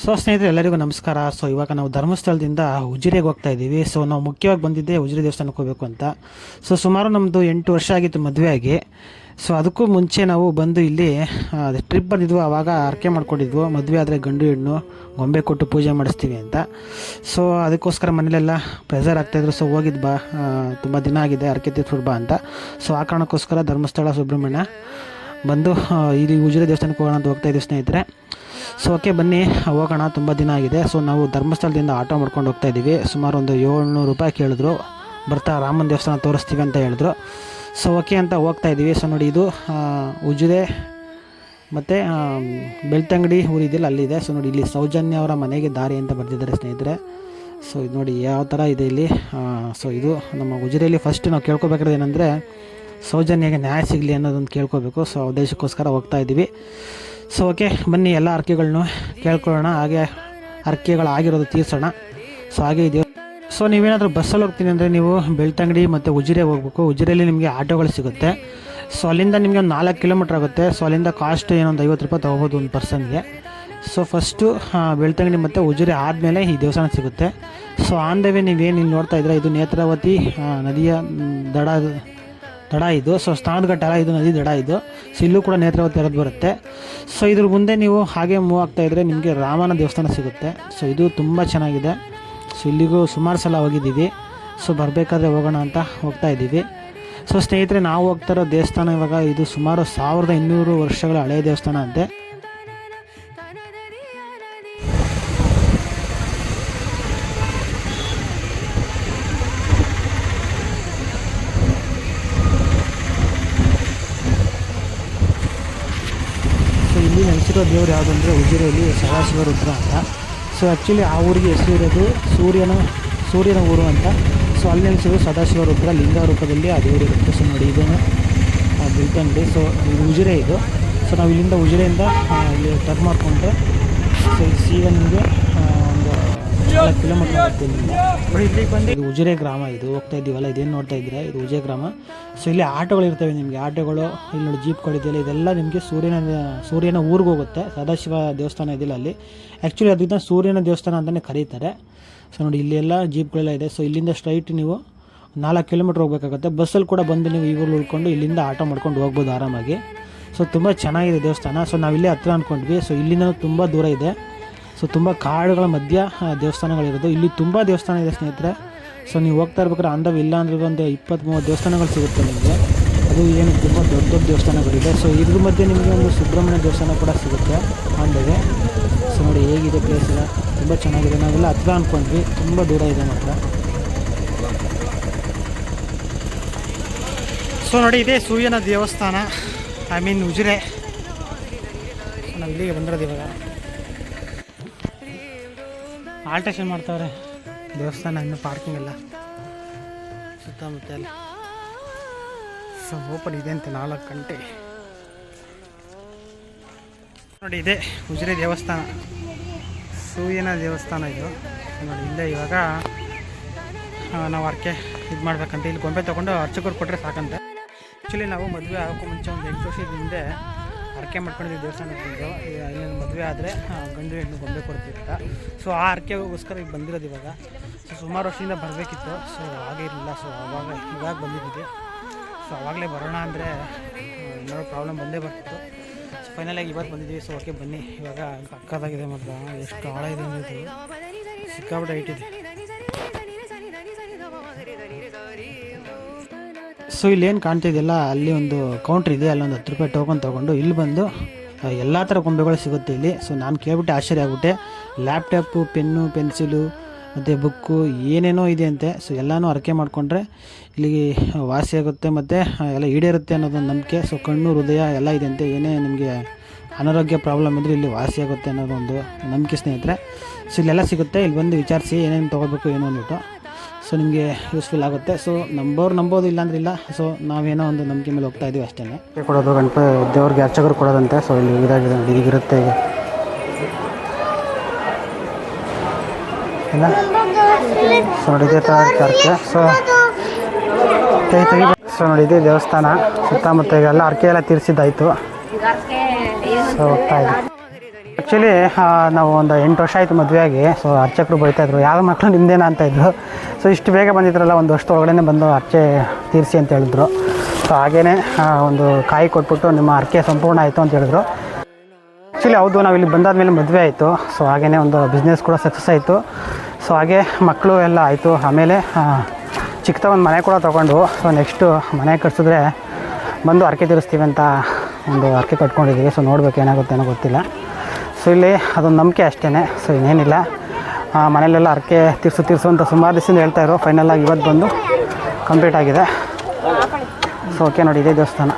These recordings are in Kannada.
ಸೊ ಸ್ನೇಹಿತರೆ, ಎಲ್ಲರಿಗೂ ನಮಸ್ಕಾರ. ಸೊ ಇವಾಗ ನಾವು ಧರ್ಮಸ್ಥಳದಿಂದ ಉಜಿರೆಗೆ ಹೋಗ್ತಾ ಇದ್ದೀವಿ. ಸೊ ನಾವು ಮುಖ್ಯವಾಗಿ ಬಂದಿದ್ದೆ ಉಜಿರೆ ದೇವಸ್ಥಾನಕ್ಕೆ ಹೋಗಬೇಕು ಅಂತ. ಸೊ ಸುಮಾರು ನಮ್ಮದು ಎಂಟು ವರ್ಷ ಆಗಿತ್ತು ಮದುವೆ ಆಗಿ. ಸೊ ಅದಕ್ಕೂ ಮುಂಚೆ ನಾವು ಬಂದು ಇಲ್ಲಿ ಟ್ರಿಪ್ ಬಂದಿದ್ವು. ಆವಾಗ ಅರ್ಕೆ ಮಾಡ್ಕೊಂಡಿದ್ವು. ಮದುವೆ ಆದರೆ ಗಂಡು ಹೆಣ್ಣು, ಗೊಂಬೆ ಕೊಟ್ಟು ಪೂಜೆ ಮಾಡಿಸ್ತೀವಿ ಅಂತ. ಸೊ ಅದಕ್ಕೋಸ್ಕರ ಮನೇಲೆಲ್ಲ ಪ್ರೆಸರ್ ಆಗ್ತಾಯಿದ್ರು ಸೊ ಹೋಗಿದ್ದು ಬಾ ತುಂಬ ದಿನ ಆಗಿದೆ. ಅರ್ಕೆ ತೀರ್ಸ್ಬಿಟ್ಟು ಬಾ ಅಂತ. ಸೊ ಆ ಕಾರಣಕ್ಕೋಸ್ಕರ ಧರ್ಮಸ್ಥಳ ಸುಬ್ರಹ್ಮಣ್ಯ. ಬಂದು ಇಲ್ಲಿ ಉಜಿರೆ ದೇವಸ್ಥಾನಕ್ಕೆ ಹೋಗೋಣ ಅಂತ ಹೋಗ್ತಾ ಇದ್ದೀವಿ ಸ್ನೇಹಿತರೆ. ಸೊ ಓಕೆ ಬನ್ನಿ, ಹೋಗೋಣ, ತುಂಬ ದಿನ ಆಗಿದೆ. ಸೊ ನಾವು ಧರ್ಮಸ್ಥಳದಿಂದ ಆಟೋ ಮಾಡ್ಕೊಂಡು ಹೋಗ್ತಾ ಇದ್ದೀವಿ. ಸುಮಾರು ಒಂದು ಏಳ್ನೂರು ರೂಪಾಯಿ ಕೇಳಿದ್ರು. ಬರ್ತಾ ರಾಮನ ದೇವಸ್ಥಾನ ತೋರಿಸ್ತೀವಿ ಅಂತ ಹೇಳಿದ್ರು. ಸೊ ಓಕೆ ಅಂತ ಹೋಗ್ತಾ ಇದ್ದೀವಿ. ಸೊ ನೋಡಿ ಇದು ಉಜಿರೆ, ಮತ್ತು ಬೆಳ್ತಂಗಡಿ ಊರಿದೆಯಲ್ಲ ಅಲ್ಲಿದೆ ಸೊ ನೋಡಿ ಇಲ್ಲಿ ಸೌಜನ್ಯ ಅವರ ಮನೆಗೆ ದಾರಿ ಅಂತ ಬರೆದಿದ್ದಾರೆ ಸ್ನೇಹಿತರೆ. ಸೊ ಇದು ನೋಡಿ ಯಾವ ಥರ ಇದೆ ಇಲ್ಲಿ. ಸೊ ಇದು ನಮ್ಮ ಉಜಿರೆಯಲ್ಲಿ ಫಸ್ಟ್ ನಾವು ಕೇಳ್ಕೊಬೇಕಾದ್ರೆ ಏನಂದರೆ ಸೌಜನ್ಯಗೆ ನ್ಯಾಯ ಸಿಗಲಿ ಅನ್ನೋದೊಂದು ಕೇಳ್ಕೋಬೇಕು. ಸೊ ಉದ್ದೇಶಕ್ಕೋಸ್ಕರ ಹೋಗ್ತಾ ಇದ್ದೀವಿ. ಸೊ, ಓಕೆ, ಬನ್ನಿ ಎಲ್ಲ ಅರ್ಕೆಗಳನ್ನು ಕೇಳ್ಕೊಳ್ಳೋಣ. ಹಾಗೆ ಅರ್ಕೆಗಳಾಗಿರೋದು ತೀರ್ಸೋಣ. ಸೊ, ಹಾಗೆ ಇದೆಯೋ ಸೊ, ನೀವೇನಾದರೂ ಬಸ್ಸಲ್ಲಿ ಹೋಗ್ತೀನಿ ಅಂದರೆ ನೀವು ಬೆಳ್ತಂಗಡಿ ಮತ್ತು ಉಜಿರೆ ಹೋಗ್ಬೇಕು. ಉಜಿರೆಯಲ್ಲಿ ನಿಮಗೆ ಆಟೋಗಳು ಸಿಗುತ್ತೆ. ಸೊ, ಅಲ್ಲಿಂದ ನಿಮಗೆ ಒಂದು ನಾಲ್ಕು ಕಿಲೋಮೀಟ್ರ್ ಆಗುತ್ತೆ. ಸೊ, ಅಲ್ಲಿಂದ ಕಾಸ್ಟ್ ಏನೊಂದು ಐವತ್ತು ರೂಪಾಯಿ ತೊಗೋಬೋದು ಒಂದು ಪರ್ಸನ್ಗೆ. ಸೊ, ಫಸ್ಟು ಬೆಳ್ತಂಗಡಿ ಮತ್ತು ಉಜಿರೆ ಆದಮೇಲೆ ಈ ದೇವಸ್ಥಾನ ಸಿಗುತ್ತೆ. ಸೊ ಆನ್ ದ ವೇ ನೀವೇನು ಇಲ್ಲಿ ನೋಡ್ತಾ ಇದ್ರೆ ಇದು ನೇತ್ರಾವತಿ ನದಿಯ ದಡ ದಡ ಇದು. ಸೊ ಸ್ನಾನದ ಅಲ್ಲ, ಇದು ನದಿ ದಡ ಇದು. ಸೊ ಇಲ್ಲೂ ಕೂಡ ನೇತ್ರಾವತಿ ಹರಿದು ಬರುತ್ತೆ. ಸೊ ಇದ್ರ ಮುಂದೆ ನೀವು ಹಾಗೆ ಮೂವ್ ಆಗ್ತಾ ಇದ್ದರೆ ನಿಮಗೆ ರಾಮನ ದೇವಸ್ಥಾನ ಸಿಗುತ್ತೆ. ಸೊ ಇದು ತುಂಬ ಚೆನ್ನಾಗಿದೆ. ಸೊ ಇಲ್ಲಿಗೂ ಸುಮಾರು ಸಲ ಹೋಗಿದ್ದೀವಿ. ಸೊ ಬರಬೇಕಾದ್ರೆ ಹೋಗೋಣ ಅಂತ ಹೋಗ್ತಾ ಇದ್ದೀವಿ. ಸೊ ಸ್ನೇಹಿತರೆ, ನಾವು ಹೋಗ್ತಾ ಇರೋ ದೇವಸ್ಥಾನ ಇವಾಗ ಇದು ಸುಮಾರು ಸಾವಿರದ ಇನ್ನೂರು ವರ್ಷಗಳ ಹಳೆಯ ದೇವಸ್ಥಾನ ಅಂತೆ. ಇಲ್ಲಿ ದೇವ್ರು ಯಾವುದು ಅಂದರೆ ಉಜಿರೆಯಲ್ಲಿ ಸದಾಶಿವ ರುದ್ರ ಅಂತ. ಸೊ ಆ್ಯಕ್ಚುಲಿ ಆ ಊರಿಗೆ ಹೆಸರು ಇರೋದು ಸೂರ್ಯನ ಸೂರ್ಯನ ಊರು ಅಂತ. ಸೊ ಅಲ್ಲಿ ನೆಲೆಸಿರೋ ಸದಾಶಿವ ರುದ್ರ ಲಿಂಗ ರೂಪದಲ್ಲಿ ಆ ದೇವರು ಇರುತ್ತೆ. ಸೊ ನೋಡಿ ಇದನ್ನು ಬಿಲ್ಕಂಡಿ ಸೊ ಇದು ಉಜಿರೆ ಇದು. ಸೊ ನಾವು ಇಲ್ಲಿಂದ ಉಜಿರೆಯಿಂದ ಇಲ್ಲಿ ಟರ್ನ್ ಮಾಡಿಕೊಂಡ್ರೆ ಸೊ ಈಗ ನಿಮಗೆ ಕಿಲೋಮೀಟರ್ ಆಗುತ್ತೆ ಇದು ಉಜಿರೆ ಗ್ರಾಮ, ಇದು ಹೋಗ್ತಾ ಇದ್ದೀವಲ್ಲ, ಇದೇನು ನೋಡ್ತಾ ಇದ್ದೀರಾ? ಇದು ಉಜಿರೆ ಗ್ರಾಮ. ಸೊ ಇಲ್ಲಿ ಆಟೋಗಳು ಇರ್ತವೆ ನಿಮಗೆ, ಆಟೋಗಳು, ಇಲ್ಲಿ ನೋಡಿ ಜೀಪ್ಗಳಿದೆಯಲ್ಲ ಇದೆಲ್ಲ ನಿಮಗೆ ಸೂರ್ಯನ ಸೂರ್ಯನ ಊರಿಗೆ ಹೋಗುತ್ತೆ, ಸದಾಶಿವ ದೇವಸ್ಥಾನ ಇದಿಲ್ಲ ಅಲ್ಲಿ. ಆ್ಯಕ್ಚುಲಿ ಅದನ್ನ ಸೂರ್ಯನ ದೇವಸ್ಥಾನ ಅಂತಲೇ ಕರೀತಾರೆ. ಸೊ ನೋಡಿ, ಇಲ್ಲಿ ಎಲ್ಲ ಜೀಪ್ಗಳೆಲ್ಲ ಇದೆ. ಸೊ ಇಲ್ಲಿಂದ ಸ್ಟ್ರೈಟ್ ನೀವು ನಾಲ್ಕು ಕಿಲೋಮೀಟ್ರ್ ಹೋಗ್ಬೇಕಾಗುತ್ತೆ. ಬಸ್ಸಲ್ಲಿ ಕೂಡ ಬಂದು ನೀವು ಈಗಲೂ ಉಳ್ಕೊಂಡು ಇಲ್ಲಿಂದ ಆಟೋ ಮಾಡ್ಕೊಂಡು ಹೋಗ್ಬೋದು ಆರಾಮಾಗಿ. ಸೊ ತುಂಬ ಚೆನ್ನಾಗಿದೆ ದೇವಸ್ಥಾನ. ಸೊ ನಾವಿಲ್ಲೇ ಹತ್ರ ಅಂದ್ಕೊಂಡ್ವಿ ಸೊ ಇಲ್ಲಿಂದ ತುಂಬ ದೂರ ಇದೆ. ಸೊ ತುಂಬ ಕಾಡುಗಳ ಮಧ್ಯ ದೇವಸ್ಥಾನಗಳಿರೋದು. ಇಲ್ಲಿ ತುಂಬ ದೇವಸ್ಥಾನ ಇದೆ ಸ್ನೇಹಿತರೆ. ಸೊ ನೀವು ಹೋಗ್ತಾ ಇರ್ಬೇಕಾದ್ರೆ ಅಂದವ್ ಇಲ್ಲ ಅಂದ್ರೆ ಒಂದು ಇಪ್ಪತ್ತು ಮೂವತ್ತು ದೇವಸ್ಥಾನಗಳು ಸಿಗುತ್ತೆ ನಿಮಗೆ. ಅದು ಏನು ತುಂಬ ದೊಡ್ಡ ದೊಡ್ಡ ದೇವಸ್ಥಾನಗಳಿದೆ. ಸೊ ಇದ್ರ ಮಧ್ಯೆ ನಿಮಗೆ ಒಂದು ಸುಬ್ರಹ್ಮಣ್ಯ ದೇವಸ್ಥಾನ ಕೂಡ ಸಿಗುತ್ತೆ ಅಂದಗೆ ಸೊ ನೋಡಿ ಹೇಗಿದೆ ಪ್ಲೇಸ್ ಎಲ್ಲ. ತುಂಬ ಚೆನ್ನಾಗಿದೆ. ನಾವೆಲ್ಲ ಹತ್ರ ಅಂದ್ಕೊಂಡ್ವಿ ತುಂಬ ದೂರ ಇದೆ ಮಾತ್ರ. ಸೊ ನೋಡಿ ಇದೇ ಸೂರ್ಯನ ದೇವಸ್ಥಾನ. I mean Ujire. ನಾವು ಇಲ್ಲಿಗೆ ಬಂದಿರೋದು ಇವಾಗ. ಆಲ್ಟೇಷನ್ ಮಾಡ್ತಾವ್ರೆ. ದೇವಸ್ಥಾನ ಇನ್ನು ಪಾರ್ಕಿಂಗ್ ಎಲ್ಲ ಸುತ್ತಮುತ್ತ ಎಲ್ಲ ಸೊ ಓಪನ್ ಇದೆ ಅಂತ ನಾಲ್ಕು ಗಂಟೆ. ನೋಡಿ ಇದೆ ಉಜಿರೆ ದೇವಸ್ಥಾನ. ಸೂರ್ಯನ ದೇವಸ್ಥಾನ ಇದು. ನೋಡಿ ಇಲ್ಲೇ ಇವಾಗ ನಾವು ಅರ್ಕೆ ಇದು ಮಾಡ್ಬೇಕಂತ. ಇಲ್ಲಿ ಗೊಂಬೆ ತೊಗೊಂಡು ಅರ್ಚಕರು ಕೊಟ್ಟರೆ ಸಾಕಂತೆ. ಆ್ಯಕ್ಚುಲಿ ನಾವು ಮದುವೆ ಆಗೋಕ್ಕೂ ಮುಂಚೆ ಒಂದು ಎಂಟು ವರ್ಷದ ಹಿಂದೆ ಅರ್ಕೆ ಮಾಡ್ಕೊಂಡಿದ್ದೀವಿ ದೇವಸ್ಥಾನಕ್ಕೆ ಬಂದು ಮದುವೆ ಆದರೆ ಗಂಡು ಹೆಣ್ಣು ಗೊಂಬೆ ಕೊಡ್ತಿರ್ತ ಸೊ ಆ ಹರಕೆಗೋಸ್ಕರ ಈಗ ಬಂದಿರೋದು ಇವಾಗ. ಸೊ ಸುಮಾರು ವರ್ಷದಿಂದ ಬರಬೇಕಿತ್ತು. ಸೊ ಹಾಗೆ ಇರಲಿಲ್ಲ. ಸೊ ಅವಾಗ ಇವಾಗ ಬಂದಿದ್ದೀವಿ. ಸೊ ಅವಾಗಲೇ ಬರೋಣ ಅಂದರೆ ಏನಾದ್ರು ಪ್ರಾಬ್ಲಮ್ ಬಂದೇ ಬರ್ತಿತ್ತು. ಸೊ ಫೈನಲಾಗಿ ಇವತ್ತು ಬಂದಿದ್ದೀವಿ. ಸೊ ಓಕೆ ಬನ್ನಿ. ಇವಾಗ ಪಕ್ಕದಾಗಿದೆ ಮತ್ತು ಎಷ್ಟು ಆಳ ಇದೆ ಅಂದಿದ್ದೀವಿ ಸಿಕ್ಕಾಬಿಟ್ಟು ಸಿಕ್ಕಾಪಟ್ಟೆ ಸೊ ಇಲ್ಲಿ ಏನು ಕಾಣ್ತಿದೆಯಲ್ಲ ಅಲ್ಲಿ ಒಂದು ಕೌಂಟ್ರ್ ಇದೆ, ಅಲ್ಲೊಂದು ಹತ್ತು ರೂಪಾಯಿ ಟೋಕನ್ ತೊಗೊಂಡು ಇಲ್ಲಿ ಬಂದು ಎಲ್ಲ ಥರ ಗೊಂಬೆಗಳು ಸಿಗುತ್ತೆ ಇಲ್ಲಿ. ಸೊ ನಾನು ಕೇಳ್ಬಿಟ್ಟು, ಆಶ್ಚರ್ಯ ಆಗ್ಬಿಟ್ಟೆ. ಲ್ಯಾಪ್ಟಾಪು ಪೆನ್ನು ಪೆನ್ಸಿಲು ಮತ್ತು ಬುಕ್ಕು ಏನೇನೋ ಇದೆ ಅಂತೆ. ಸೊ ಎಲ್ಲನೂ ಅರಕೆ ಮಾಡಿಕೊಂಡ್ರೆ ಇಲ್ಲಿಗೆ ವಾಸಿ ಆಗುತ್ತೆ ಮತ್ತು ಎಲ್ಲ ಈಡೇರುತ್ತೆ ಅನ್ನೋದೊಂದು ನಂಬಿಕೆ. ಸೊ ಕಣ್ಣು, ಹೃದಯ ಎಲ್ಲ ಇದೆ ಅಂತೆ. ಏನೇ ನಿಮಗೆ ಅನಾರೋಗ್ಯ ಪ್ರಾಬ್ಲಮ್ ಇದ್ದರೆ ಇಲ್ಲಿ ವಾಸಿ ಆಗುತ್ತೆ ಅನ್ನೋದೊಂದು ನಂಬಿಕೆ ಸ್ನೇಹಿತರೆ. ಸೊ ಇಲ್ಲೆಲ್ಲ ಸಿಗುತ್ತೆ. ಇಲ್ಲಿ ಬಂದು ವಿಚಾರಿಸಿ ಏನೇನು ತೊಗೋಬೇಕು, ಏನು ಅಂದ್ಬಿಟ್ಟು ಸೊ ನಿಮಗೆ ಯೂಸ್ಫುಲ್ ಆಗುತ್ತೆ. ಸೊ ನಂಬೋರು ನಂಬೋದು ಇಲ್ಲ ಅಂದ್ರೆ ಇಲ್ಲ ಸೊ ನಾವೇನೋ ಒಂದು ನಂಬಿಕೆ ಮೇಲೆ ಹೋಗ್ತಾ ಇದೀವಿ ಅಷ್ಟೇ. ಕೊಡೋದು ಗಣಪ ದೇವ್ರಿಗೆ ಅರ್ಚಕರು ಕೊಡೋದಂತೆ. ಸೊ ಇಲ್ಲಿ ಇದಾಗಿದೆ ಈಗಿರುತ್ತೆ ಈಗ. ಇಲ್ಲ ಸೊ ನೋಡಿ, ಇದೇ ಅರ್ಕೆ. ಸೊ ಸೊ ನೋಡಿ ದೇವಸ್ಥಾನ. ಸುತ್ತಮುತ್ತ ಈಗ ಎಲ್ಲ ಅರ್ಕೆ ಎಲ್ಲ ತೀರಿಸಿದ್ದಾಯಿತು. ಸೊ ಹೋಗ್ತಾ ಇದೆ. ಆ್ಯಕ್ಚುಲಿ ನಾವು ಒಂದು ಎಂಟು ವರ್ಷ ಆಯಿತು ಮದುವೆಯಾಗಿ ಸೊ ಅರ್ಚಕರು ಬೈತಾಯಿದ್ರು ಯಾವ ಮಕ್ಕಳು ನಿಮ್ದೇನ ಅಂತ ಇದ್ರು. ಸೊ ಇಷ್ಟು ಬೇಗ ಬಂದಿದ್ರಲ್ಲ, ಒಂದು ವರ್ಷದ ಒಳಗಡೆ ಬಂದು ಅರ್ಚೆ ತೀರಿಸಿ ಅಂತ ಹೇಳಿದ್ರು. ಸೊ ಹಾಗೇ ಒಂದು ಕಾಯಿ ಕೊಟ್ಬಿಟ್ಟು ನಿಮ್ಮ ಅರ್ಕೆ ಸಂಪೂರ್ಣ ಆಯಿತು ಅಂತ ಹೇಳಿದ್ರು. ಆ್ಯಕ್ಚುಲಿ ಹೌದು, ನಾವು ಇಲ್ಲಿ ಬಂದಾದ ಮೇಲೆ ಮದುವೆ ಆಯಿತು. ಸೊ ಹಾಗೇ ಒಂದು ಬಿಸ್ನೆಸ್ ಕೂಡ ಸಕ್ಸಸ್ ಆಯಿತು. ಸೊ ಹಾಗೆ ಮಕ್ಕಳು ಎಲ್ಲ ಆಯಿತು. ಆಮೇಲೆ ಚಿಕ್ಕದ ಒಂದು ಮನೆ ಕೂಡ ತೊಗೊಂಡು ಸೊ ನೆಕ್ಸ್ಟು ಮನೆ ಕಟ್ಸಿದ್ರೆ ಬಂದು ಅರ್ಕೆ ತೀರಿಸ್ತೀವಿ ಅಂತ ಒಂದು ಅರ್ಕೆ ಕಟ್ಕೊಂಡಿದ್ದೀವಿ ಸೊ ನೋಡ್ಬೇಕು ಏನಾಗುತ್ತೆ ಏನೋ ಗೊತ್ತಿಲ್ಲ. ಸೊ ಇಲ್ಲಿ ಅದೊಂದು ನಂಬಿಕೆ ಅಷ್ಟೇ ಸೊ ಇನ್ನೇನಿಲ್ಲ. ಮನೇಲೆಲ್ಲ ಅರ್ಕೆ ತೀರ್ಸು ತೀರ್ಸು ಅಂತ ಸುಮಾರು ದಿವಸದಿಂದ ಹೇಳ್ತಾಯಿದ್ರು ಫೈನಲಾಗಿ ಇವತ್ತು ಬಂದು ಕಂಪ್ಲೀಟ್ ಆಗಿದೆ. ಸೊ ಓಕೆ ನೋಡಿ, ಇದೇ ದೇವಸ್ಥಾನ.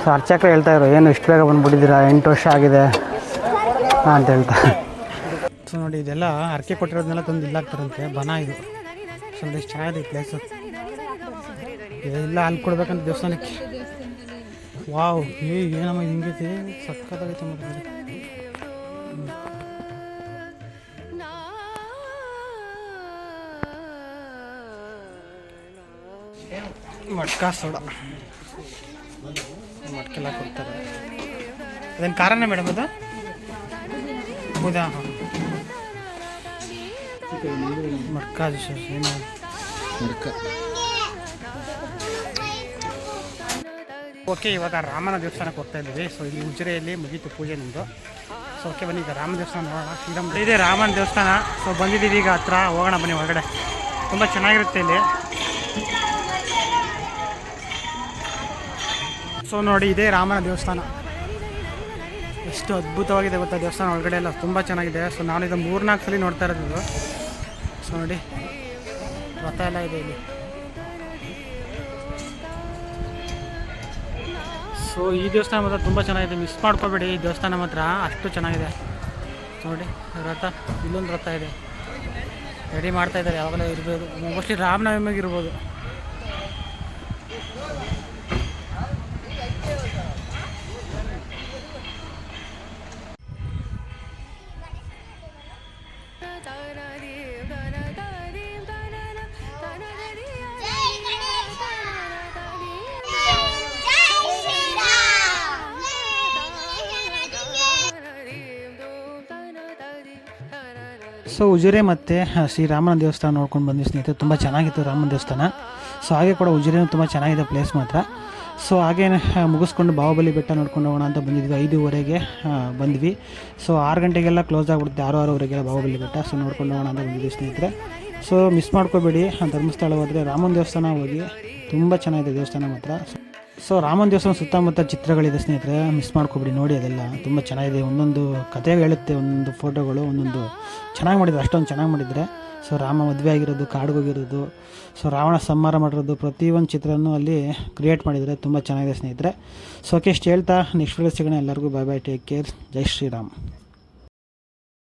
ಸೊ ಅರ್ಚಕರು ಇರೋ ಏನು ಇಷ್ಟು ಬೇಗ ಬಂದುಬಿಟ್ಟಿದ್ದೀರಾ? ಎಂಟು ವರ್ಷ ಆಗಿದೆ ಅಂತ ಹೇಳ್ತಾ. ಸೊ ನೋಡಿ, ಇದೆಲ್ಲ ಅರ್ಕೆ ಕೊಟ್ಟಿರೋದನ್ನೆಲ್ಲ ತಂದು ಇಲ್ಲ ಹಾಕ್ತಾರಂತೆ. ಬನ ಇದು. ಸೊ ಚೆನ್ನಾಗಿದೆ ಪ್ಲೇಸು ಎಲ್ಲ ಅಲ್ಲಿ ಕೊಡ್ಬೇಕಂತ ದೇವಸ್ಥಾನಕ್ಕೆ. ವಾವ್, ಏ ಏನಮ್ಮ ಹಿಂಗೈತಿ ಸಕ್ಕತ್ತಾಗೈತೆ ಮತ್ತೆ. ಮಟ್ಕ ಸೋಡ. ಮಟ್ಕೆಲ್ಲ ಕೊಡ್ತಾರೆ. ಅದೇನು ಕಾರಣ ಮೇಡಮ್ ಅದು? ಹೌದಾ ಹಾಂ. ಮಟ್ಕ ಜ್ಯೂಸ್ ಏನು ಓಕೆ ಇವಾಗ ರಾಮನ ದೇವಸ್ಥಾನಕ್ಕೆ ಹೋಗ್ತಾ ಇದ್ದೀವಿ. ಸೊ ಇಲ್ಲಿ ಉಜಿರೆಯಲ್ಲಿ ಮುಗೀತು ಪೂಜೆ ನಿಮ್ಮದು ಸೊ ಓಕೆ ಬನ್ನಿ, ಈಗ ರಾಮ ದೇವಸ್ಥಾನ ನೋಡೋಣ. ಶ್ರೀರಾಮ್ ಇದೆ ರಾಮನ ದೇವಸ್ಥಾನ. ಸೊ ಬಂದಿದ್ದೀವಿ ಈಗ ಹತ್ರ. ಹೋಗೋಣ ಬನ್ನಿ ಹೊರಗಡೆ ತುಂಬ ಚೆನ್ನಾಗಿರುತ್ತೆ ಇಲ್ಲಿ. ಸೊ ನೋಡಿ, ಇದೇ ರಾಮನ ದೇವಸ್ಥಾನ. ಎಷ್ಟು ಅದ್ಭುತವಾಗಿದೆ ಗೊತ್ತಾ ದೇವಸ್ಥಾನ ಒಳಗಡೆ ಎಲ್ಲ. ತುಂಬ ಚೆನ್ನಾಗಿದೆ. ಸೊ ನಾನು ಇದು ಮೂರ್ನಾಲ್ಕು ಸಲ ನೋಡ್ತಾ ಇರೋದು ಸೊ ನೋಡಿ ರಥ ಎಲ್ಲ ಇದೆ ಇಲ್ಲಿ. ಸೊ ಈ ದೇವಸ್ಥಾನ ಮಾತ್ರ ತುಂಬ ಚೆನ್ನಾಗಿದೆ. ಮಿಸ್ ಮಾಡ್ಕೋಬೇಡಿ. ಈ ದೇವಸ್ಥಾನ ಮಾತ್ರ ಅಷ್ಟು ಚೆನ್ನಾಗಿದೆ. ನೋಡಿ, ರಥ, ಇಲ್ಲೊಂದು ರಥ ಇದೆ. ರೆಡಿ ಮಾಡ್ತಾ ಇದ್ದಾರೆ. ಯಾವಾಗಲೂ ಇರ್ಬೋದು. ಮೋಸ್ಟ್ಲಿ ರಾಮನವಮಿಗೆ ಇರ್ಬೋದು. ಸೊ ಉಜಿರೆ ಮತ್ತು ಶ್ರೀರಾಮನ ದೇವಸ್ಥಾನ ನೋಡ್ಕೊಂಡು ಬಂದ್ವಿ ಸ್ನೇಹಿತರೆ. ತುಂಬ ಚೆನ್ನಾಗಿತ್ತು ರಾಮನ ದೇವಸ್ಥಾನ. ಸೊ ಹಾಗೆ ಕೂಡ ಉಜಿರೆನೂ ತುಂಬ ಚೆನ್ನಾಗಿದೆ ಪ್ಲೇಸ್ ಮಾತ್ರ. ಸೊ ಹಾಗೆ ಮುಗಿಸ್ಕೊಂಡು ಬಾಹುಬಲಿ ಬೆಟ್ಟ ನೋಡ್ಕೊಂಡು ಹೋಗೋಣ ಅಂತ ಬಂದಿದ್ವಿ. ಐದೂವರೆಗೆ ಬಂದ್ವಿ. ಸೊ ಆರು ಗಂಟೆಗೆಲ್ಲ ಕ್ಲೋಸ್ ಆಗಿಬಿಡುತ್ತೆ. ಆರು, ಆರೂವರೆಗೆಲ್ಲ ಬಾಹುಬಲಿ ಬೆಟ್ಟ. ಸೊ ನೋಡ್ಕೊಂಡು ಹೋಗೋಣ ಅಂತ ಬಂದಿದ್ವಿ ಸ್ನೇಹಿತರೆ. ಸೊ ಮಿಸ್ ಮಾಡ್ಕೋಬೇಡಿ. ಧರ್ಮಸ್ಥಳ ಹೋದರೆ ರಾಮನ ದೇವಸ್ಥಾನ ಹೋಗಿ ತುಂಬ ಚೆನ್ನಾಗಿದೆ ದೇವಸ್ಥಾನ ಮಾತ್ರ. ಸೊ ರಾಮನ್ ದೇವಸ್ಥಾನ ಸುತ್ತಮುತ್ತ ಚಿತ್ರಗಳಿದೆ ಸ್ನೇಹಿತರೆ ಮಿಸ್ ಮಾಡ್ಕೊಬಿಡಿ, ನೋಡಿ ಅದೆಲ್ಲ. ತುಂಬ ಚೆನ್ನಾಗಿದೆ. ಒಂದೊಂದು ಕತೆ ಹೇಳುತ್ತೆ, ಒಂದೊಂದು ಫೋಟೋಗಳು, ಒಂದೊಂದು ಚೆನ್ನಾಗಿ ಮಾಡಿದ್ರು ಅಷ್ಟೊಂದು ಚೆನ್ನಾಗಿ ಮಾಡಿದರೆ ಸೊ ರಾಮ ಮದುವೆ ಆಗಿರೋದು, ಕಾಡಿಗೆ ಹೋಗಿರೋದು. ಸೊ ರಾವಣ ಸಂಹಾರ ಮಾಡಿರೋದು, ಪ್ರತಿಯೊಂದು ಚಿತ್ರನೂ ಅಲ್ಲಿ ಕ್ರಿಯೇಟ್ ಮಾಡಿದರೆ ತುಂಬ ಚೆನ್ನಾಗಿದೆ ಸ್ನೇಹಿತರೆ. ಸೊ ಓಕೆ ಹೇಳ್ತಾ ನೆಕ್ಸ್ಟ್ ವಿಡಿಯೋ ಸಿಗೋಣ. ಎಲ್ಲರಿಗೂ ಬೈ ಬೈ ಟೇಕ್ ಕೇರ್ ಜೈ ಶ್ರೀರಾಮ್.